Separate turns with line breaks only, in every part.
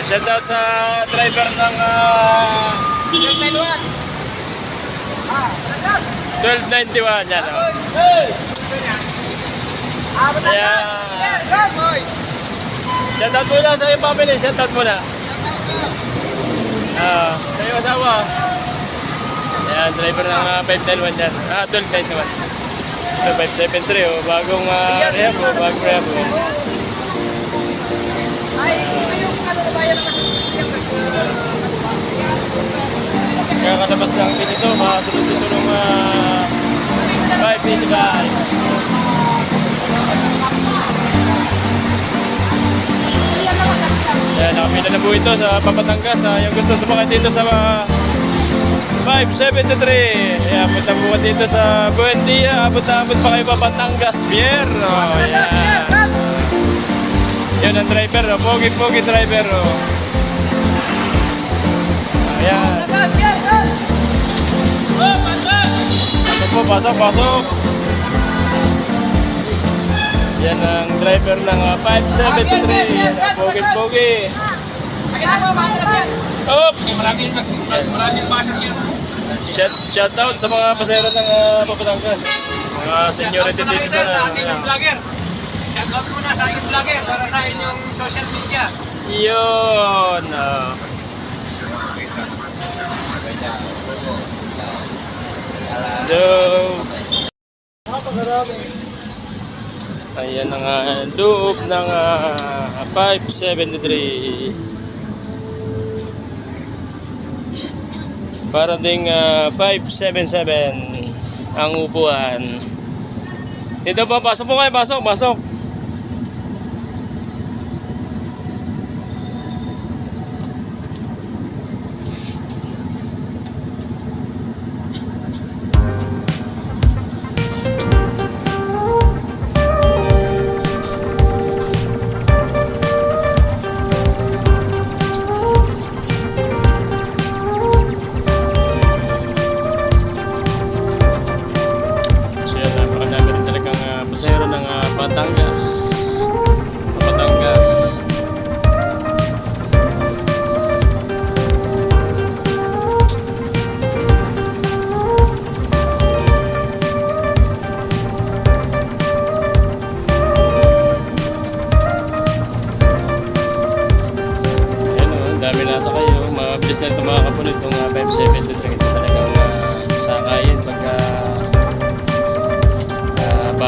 Yan, shout out sa driver ng ah, 1291. Yan, oh. Ayan. Shout out muna sa iyong family. Shout out muna. Ah, sa iyong asawa. Ayan, driver ng ah, 591 yan. Ah, 1291. Ito, 573 oh. Bagong uh, rehab oh. Bagong rehab oh. Kakalabas lang din ito. Makasunod ito ng uh, 585. Ayan, nakapila na po ito sa Papatangas. Ah, yung gusto sumakay dito sa ah, 573. Ayan, punta po dito sa Buendia. Abot-abot pa kayo Papatangas. Pier. Oh, ayan. Yan ang driver. Oh. Pogi-pogi driver. Oh. Ayan. Pasok po, pasok, pasok. Yan ang driver ng ah, 573. Yan ang Pogi-pogi. Oh!
Maraming, maraming masas yan.
Shout, shout out sa mga pasero ng uh, Papatangas. Mga seniority dito sa...
sa ating vlogger. Shout out muna sa ating vlogger para sa inyong social media.
Yun! ah. Hello! Ayan ang uh, loob ng ah, 573. Para ding ah, 577 ang upuan. Dito pa, pasok po kayo, pasok, pasok.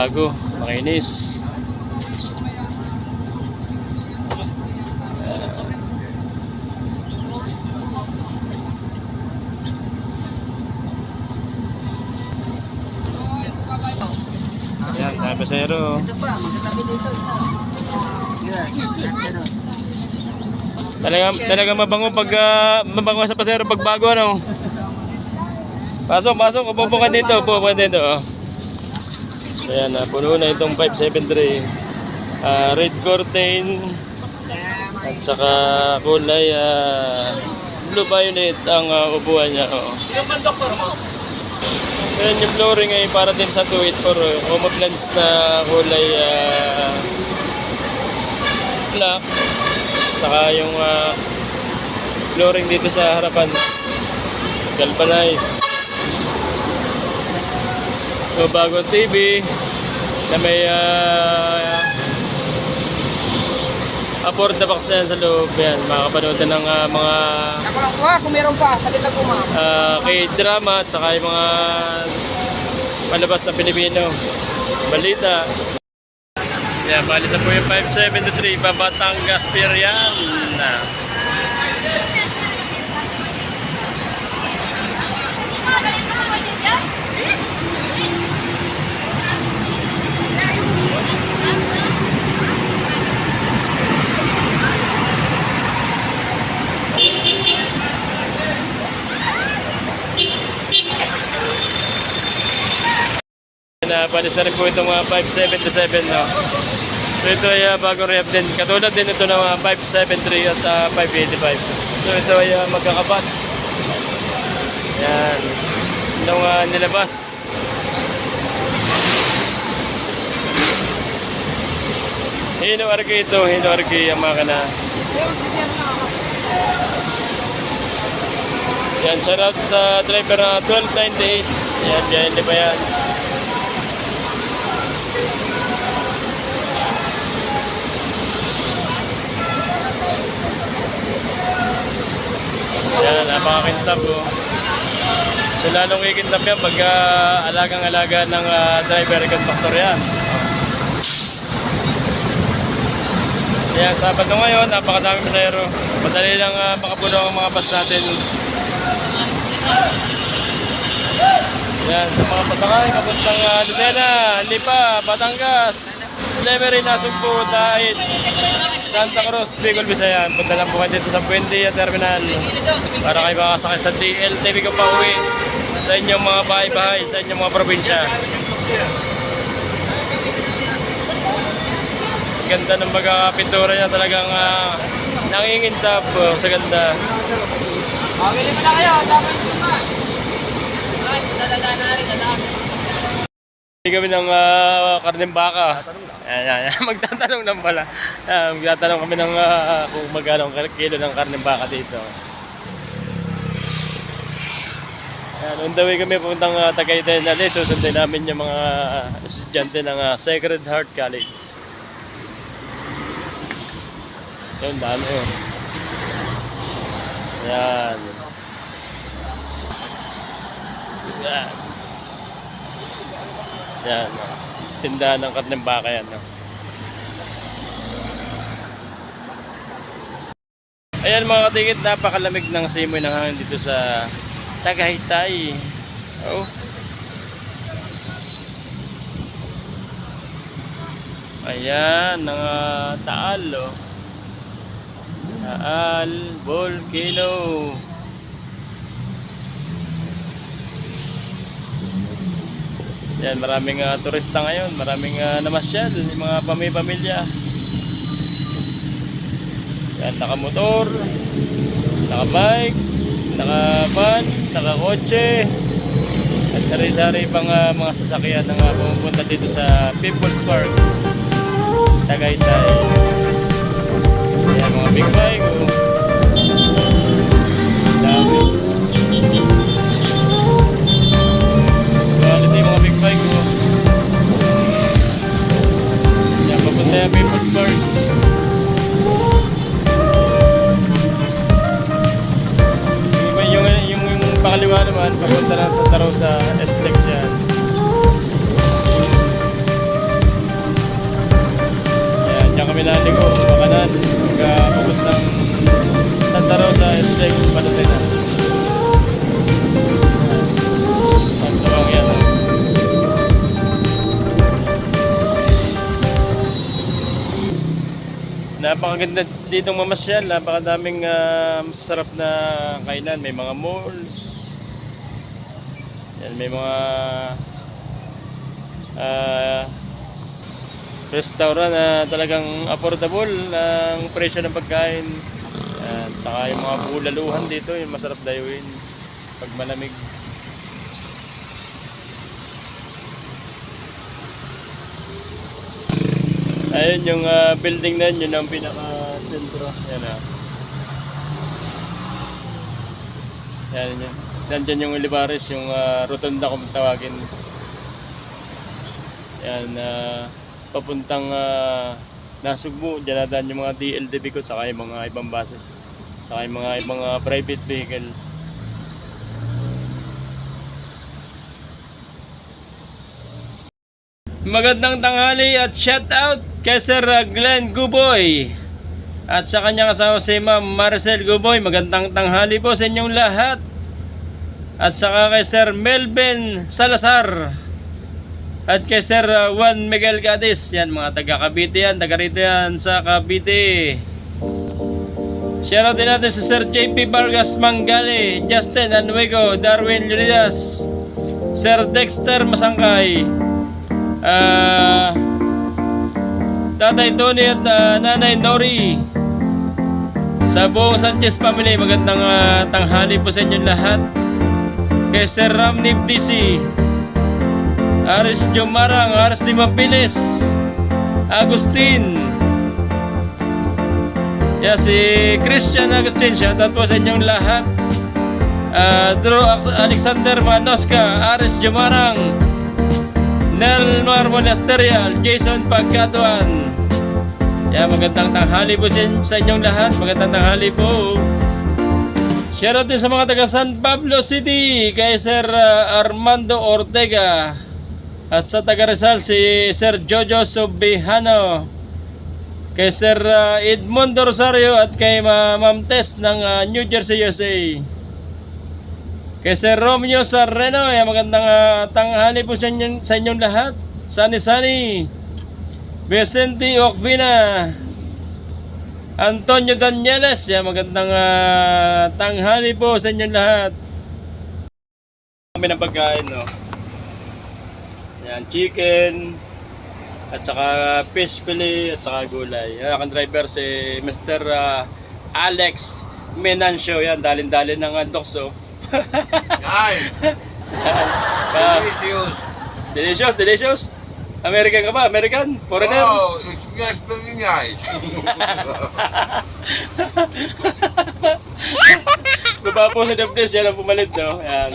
Bago, makinis. Ah. Yan, mga pasero. Talaga, talaga mabango pag ah, mabango sa pasero pag bago ano. Pasok, pasok, upo po ka dito, upo po ka dito. Oh. So yan, uh, puno na itong 573. Ah, red curtain at saka kulay ah, blue violet ang ah, upuan niya.
Mo?
So yan yung flooring ay para din sa 284. Oh. Homoplans na kulay ah, black. At saka yung ah, flooring dito sa harapan. Galvanized. So bagong TV na may uh, afford na box na yan sa loob. Yan, makakapanood na ng ah, mga
Ako lang kung meron pa. Salit lang po ma'am.
uh, K-drama at saka yung mga palabas na Pilipino. Balita. Yan, balis na po yung 573 Babatangas Pirian. Panis na rin po itong mga 577 no. So ito ay uh, bagong rehab din. Katulad din ito ng mga 573 at ah, 585. So ito ay uh, magkakabats. Yan. Itong uh, nilabas. Hino Arki ito, Hino Arki ang makina.
Meron pa siya na ako.
Yan, shout out sa driver na 1298. Yan, yan, di ba yan? Yan, napakakintab oh. So lalong kikintab yan pag ah, alagang-alaga ng ah, driver conductor yan. Yan, Sabado ngayon, napakadami pasahero. Madali lang uh, makapuno ang mga bus natin. Yan, sa mga pasakay, kapuntang uh, Lucena, Lipa, Batangas, Lemery, Nasugpo, Dahit, Santa Cruz, Bicol, Visayan. Punta lang po kayo dito sa Buendia Terminal para kayo makasakay sa DLTV ko pa uwi sa inyong mga bahay-bahay, sa inyong mga probinsya. Ganda ng pagkakapintura niya talagang uh, nangingintab oh, sa ganda.
Okay, na kayo. Dapat yung mas. Right, dadaan na rin, dadaan.
Hindi kami ng uh, karneng baka. Yan, yan, yan. Magtatanong lang pala. Yan, magtatanong kami ng ah, kung magkano ang kilo ng karneng baka dito. Yan, on the way kami puntang uh, Tagaytay na Susundin namin yung mga estudyante ng ah, Sacred Heart College. Yun, dami yun. Yan. Yan. Yan. Tindahan ng karneng baka yan. No? Ayan mga katikit, napakalamig ng simoy ng hangin dito sa Tagaytay. Oh. Ayan, mga taal, oh. Taal, volcano. Yan, maraming ah, turista ngayon, maraming uh, namasyal, yung mga pamilya. Yan, nakamotor, nakabike, nakaban, nakakotse, at sari-sari pang ah, mga sasakyan na pumupunta dito sa People's Park, Tagaytay. Yan, mga big bike, oh. Dami. Yung People's Park. Yung, yung, yung, yung pakaliwa naman, papunta lang sa Taro sa SLEX yan. Yan, diyan kami naligo, makanan, pagka papuntang Santa Rosa, SLEX, Palasena. Napakaganda ditong mamasyal, napakadaming uh, masarap na kainan, may mga malls. Yan, may mga ah, restaurant na talagang affordable ang presyo ng pagkain. Yan, saka yung mga bulaluhan dito, yung masarap dayuin pag malamig. Ayun yung ah, building na yun, yun ang pinaka-sentro. Yan ah. Yan yun. Nandyan yung Olivares, yung ah, rotunda kung tawagin. Yan, ah, papuntang uh, Nasugbu, dyan nadaan yung mga DLDB ko, saka yung mga ibang buses. Saka yung mga ibang ah, private vehicle. Magandang tanghali at shout out kay Sir uh, Glenn Guboy at sa kanyang asawa si Ma'am Marcel Guboy. Magandang tanghali po sa inyong lahat. At saka kay Sir Melvin Salazar at kay Sir uh, Juan Miguel Gadis. Yan mga taga Cavite yan, taga rito yan sa Cavite. Shout out din natin si Sir JP Vargas Manggali, Justin Anuego, Darwin Leonidas, Sir Dexter Masangkay, Ah, Tatay Tony at ah, Nanay Nori. Sa buong Sanchez family, magandang ah, tanghali po sa inyong lahat. Kay Sir Ramnib DC, Aris Jomarang, Aris Di Mapiles, Agustin. Yeah, si Christian Agustin, shoutout po sa inyong lahat. ah, Drew Alexander Manoska, Aris Jumarang, Nelmar Monasterial, Jason Pagkatuan. Yan, magandang tanghali po sa, inyong lahat. Magandang tanghali po. Shoutout din sa mga taga San Pablo City kay Sir ah, Armando Ortega at sa taga Rizal si Sir Jojo Subihano kay Sir Edmundo Rosario at kay Ma- Ma'am Tess ng ah, New Jersey, USA. Kay Sir Romeo Sarreno, ay magandang ah, tanghali po sa inyong, sa inyong lahat. Sani Sani, Vicente Ocbina, Antonio Danieles, ay magandang ah, tanghali po sa inyong lahat. Kami ng pagkain, no? Yan, chicken, at saka fish fillet, at saka gulay. Yan, ang driver si Mr. ah, Alex Menancio. Yan, dalin-dalin ng antoks, oh.
Ay,
Ah,
delicious.
delicious, delicious. American ka ba? American? Foreigner?
Oh, it's just very nice.
Baba po sa the place, yan ang pumalit, no? Yan.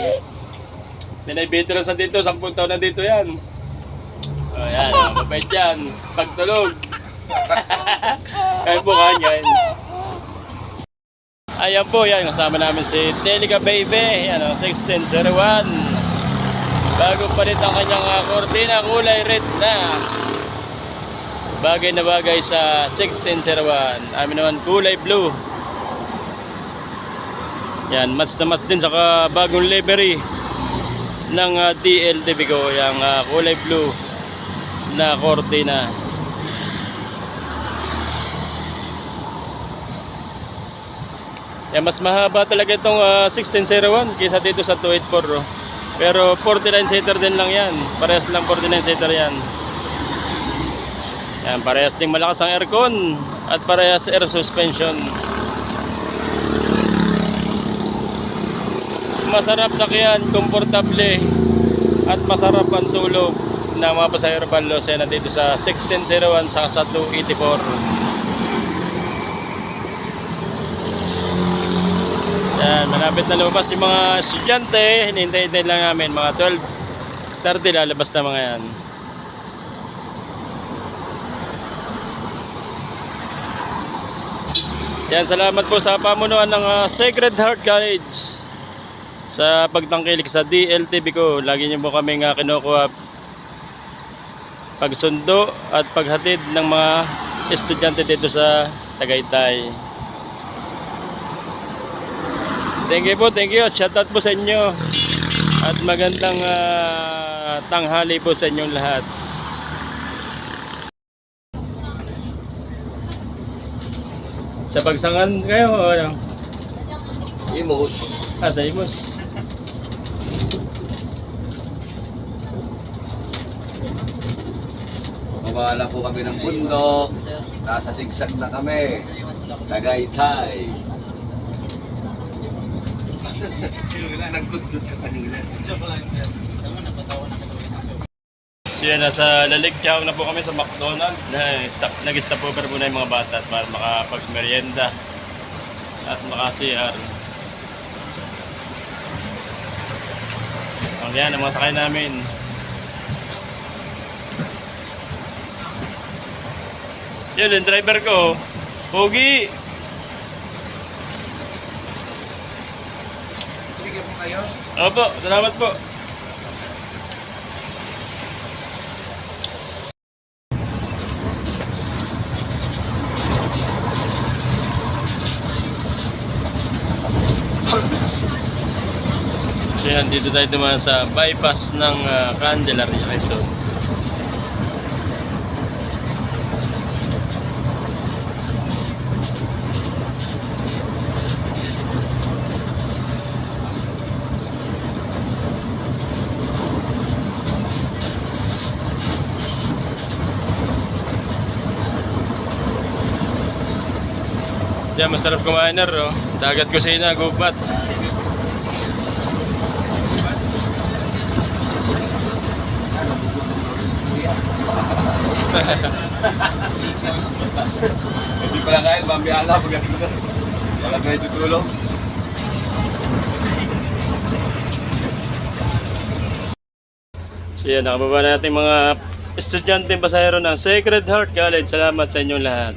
Nanay veterans na dito, 10 taon na dito yan. O oh, yan, mabait yan. Pagtulog. Kaya bukan yan. Ayan po, yan. Kasama namin si Delica Baby. Yan, oh, 1601. Bago pa rin ang kanyang uh, kortina, kulay red na. Bagay na bagay sa 1601. Amin naman kulay blue. Yan, mas na mas din sa bagong livery ng uh, DLTV ko, yung ah, kulay blue na cortina. Yan, mas mahaba talaga itong ah, 1601 kaysa dito sa 284. oh. Pero 49 seater din lang yan. Parehas lang 49 seater yan. Yan, parehas ding malakas ang aircon at parehas air suspension. masarap sakyan, komportable at masarap ang tulog ng mga pasahero Panlos ay nandito sa 1601 sa sa 284. Yan, malapit na lumabas yung mga estudyante. Hinihintay-hintay lang namin. Mga 12.30 lalabas na mga yan. Yan, salamat po sa pamunuan ng ah, Sacred Heart College sa pagtangkilik sa DLTV ko. Lagi niyo po kami nga kinukuha pagsundo at paghatid ng mga estudyante dito sa Tagaytay. Thank you po, thank you. Shout out po sa inyo. At magandang ah, tanghali po sa inyong lahat. Sa pagsangan kayo o ano?
Imos.
Ah, sa Imos.
Mawala po kami ng bundok. Nasa sigsag na kami. Tagaytay. Nagkudkod ka kanina.
So yan, nasa na po kami sa McDonald's. Na, stop, nag-stop over muna yung mga bata para makapag-merienda at maka-CR. Ang yan, ang mga sakay namin. Yun, yung driver ko. Pogi!
Bigyan mo kayo?
Opo, salamat po. So dito tayo dumaan sa bypass ng uh, Candelaria Quezon. Ayan, masarap kumainer. Oh. Dagat kusina, gubat.
Hindi pala kain, bambi ala, pagkating ko. Wala tayo tutulong.
So yan, nakababa natin mga estudyante basahero ng Sacred Heart College. Salamat sa inyong lahat.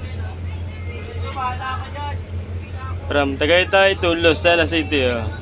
From Tagaytay to Lucena City. Oh.